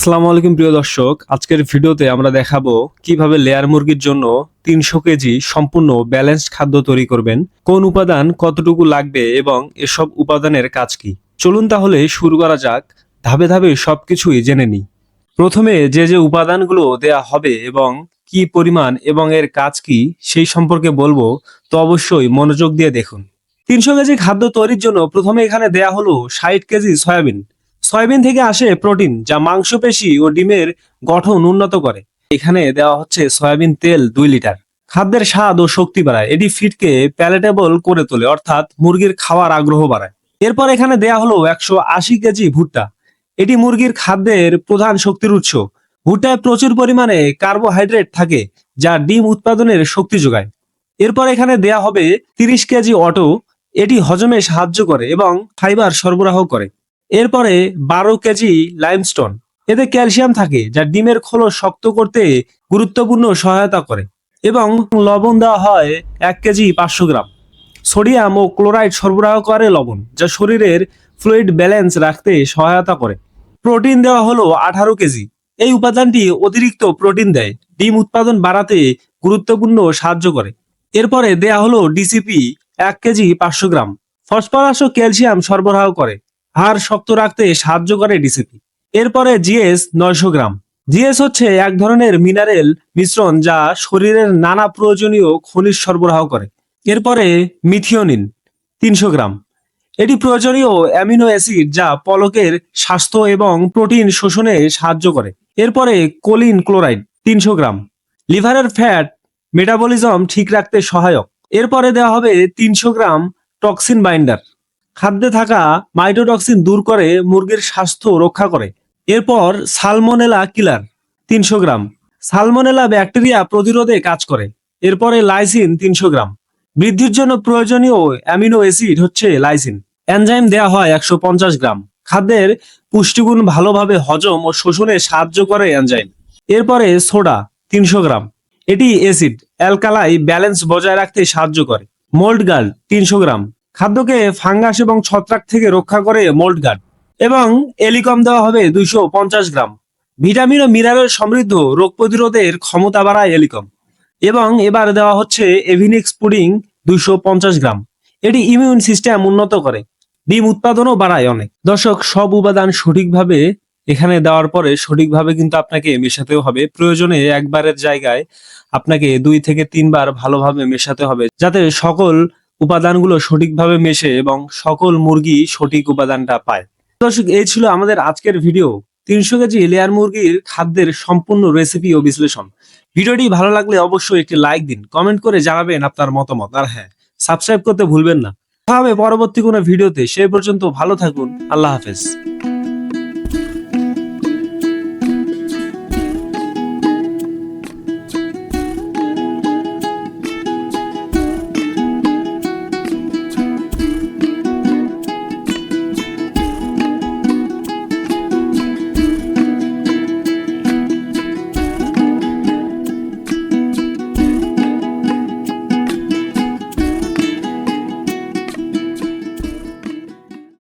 আসসালামু আলাইকুম প্রিয় দর্শক। আজকের ভিডিওতে আমরা দেখাবো কীভাবে লেয়ার মুরগির জন্য তিনশো কেজি সম্পূর্ণ ব্যালেন্সড খাদ্য তৈরি করবেন, কোন উপাদান কতটুকু লাগবে এবং এসব উপাদানের কাজ কি। চলুন তাহলে শুরু করা যাক, ধাপে ধাপে সবকিছুই জেনে নিই। প্রথমে যে যে উপাদানগুলো দেয়া হবে এবং কি পরিমাণ এবং এর কাজ কি সেই সম্পর্কে বলব, তো অবশ্যই মনোযোগ দিয়ে দেখুন। তিনশো কেজি খাদ্য তৈরির জন্য প্রথমে এখানে দেয়া হলো ষাট কেজি সয়াবিন। সয়াবিন থেকে আসে প্রোটিন, যা মাংসপেশি ও ডিমের গঠন উন্নত করে। এখানে দেওয়া হচ্ছে সয়াবিন তেল দুই লিটার। খাদ্যের স্বাদ ও শক্তি বাড়ায়। এটি ফিটকে প্যালেটেবল করে তোলে, অর্থাৎ মুরগির খাওয়ার আগ্রহ বাড়ায়। এরপর এখানে দেয়া হলো একশো আশি কেজি ভুট্টা। এটি মুরগির খাদ্যের প্রধান শক্তির উৎস। ভুট্টায় প্রচুর পরিমাণে কার্বোহাইড্রেট থাকে, যা ডিম উৎপাদনের শক্তি যোগায়। এরপর এখানে দেয়া হবে তিরিশ কেজি অটো। এটি হজমে সাহায্য করে এবং ফাইবার সরবরাহ করে। এরপরে বারো কেজি লাইমস্টোন এতে ক্যালসিয়াম থাকে, যা ডিমের খোলস শক্ত করতে গুরুত্বপূর্ণ সহায়তা করে এবং লবণ দেওয়া হয় এক কেজি পাঁচশো গ্রাম। সোডিয়াম ও ক্লোরাইড সরবরাহ করে লবণ, যা শরীরের ফ্লুইড ব্যালেন্স রাখতে সহায়তা করে। প্রোটিন দেওয়া হলো আঠারো কেজি। এই উপাদানটি অতিরিক্ত প্রোটিন দেয়, ডিম উৎপাদন বাড়াতে গুরুত্বপূর্ণ সাহায্য করে। এরপরে দেয়া হলো ডিসিপি এক কেজি পাঁচশো গ্রাম। ফসফরাস ও ক্যালসিয়াম সরবরাহ করে। হাড় শক্ত রাখতে সাহায্য করে ডিসিপি। এরপরে জিএস নয়শো গ্রাম। জিএস হচ্ছে এক ধরনের মিনারেল মিশ্রণ যা শরীরের নানা প্রয়োজনীয় খনিজ সরবরাহ করে। এরপরে মিথিওনিন, তিনশো গ্রাম। এটি প্রয়োজনীয় অ্যামিনো অ্যাসিড যা পলকের স্বাস্থ্য এবং প্রোটিন শোষণে সাহায্য করে। এরপরে কোলিন ক্লোরাইড, তিনশো গ্রাম। লিভারের ফ্যাট মেটাবলিজম ঠিক রাখতে সহায়ক। এরপরে দেওয়া হবে তিনশো গ্রাম টক্সিন বাইন্ডার। খাদ্যে থাকা মাইটোটক্সিন দূর করে মুরগির স্বাস্থ্য রক্ষা করে। এরপর সালমোনেলা কিলার, তিনশো গ্রাম। সালমোনেলা ব্যাকটেরিয়া প্রতিরোধে কাজ করে, এরপরে লাইসিন তিনশো গ্রাম। বৃদ্ধির জন্য প্রয়োজনীয় অ্যামিনো অ্যাসিড হচ্ছে লাইসিন। এনজাইম দেওয়া হয় একশো পঞ্চাশ গ্রাম। খাদ্যের পুষ্টিগুণ ভালোভাবে হজম ও শোষণে সাহায্য করে এনজাইম। এরপরে সোডা, তিনশো গ্রাম। এটি অ্যাসিড, অ্যালকালাই ব্যালেন্স বজায় রাখতে সাহায্য করে। মোল্ড গার্ড, তিনশো গ্রাম। খাদ্যকে ফাঙ্গাস এবং ছত্রাক থেকে রক্ষা করে মোল্ড গার্ড। এবং এলিকম দেওয়া হবে দুইশো পঞ্চাশ গ্রাম। ভিটামিন ও মিনারেল সমৃদ্ধ রোগ প্রতিরোধের ক্ষমতা বাড়ায় এলিকম। এবং এবার দেওয়া হচ্ছে এভিনিক্স পুডিং দুইশো পঞ্চাশ গ্রাম। এটি ইমিউন সিস্টেম উন্নত করে। ডিম উৎপাদনও বাড়ায় অনেক। দর্শক, সব উপাদান সঠিকভাবে এখানে দেওয়ার পরে সঠিকভাবে কিন্তু আপনাকে মেশাতেও হবে। প্রয়োজনে একবারের জায়গায় আপনাকে দুই থেকে তিনবার ভালোভাবে মেশাতে হবে। যাতে সকল উপাদানগুলো সঠিকভাবে মেশে এবং সকল মুরগি সঠিক উপাদানটা পায়। দর্শক, এই ছিল আমাদের আজকের ভিডিও। তিনশো কেজি লেয়ার মুরগির খাদ্যের সম্পূর্ণ রেসিপি ও বিশ্লেষণ। ভিডিওটি ভালো লাগলে অবশ্যই একটি লাইক দিন। কমেন্ট করে জানাবেন আপনার মতামত। আর হ্যাঁ সাবস্ক্রাইব করতে ভুলবেন না। হবে পরবর্তী কোনো ভিডিওতে। সেই পর্যন্ত ভালো থাকুন। আল্লাহ হাফেজ।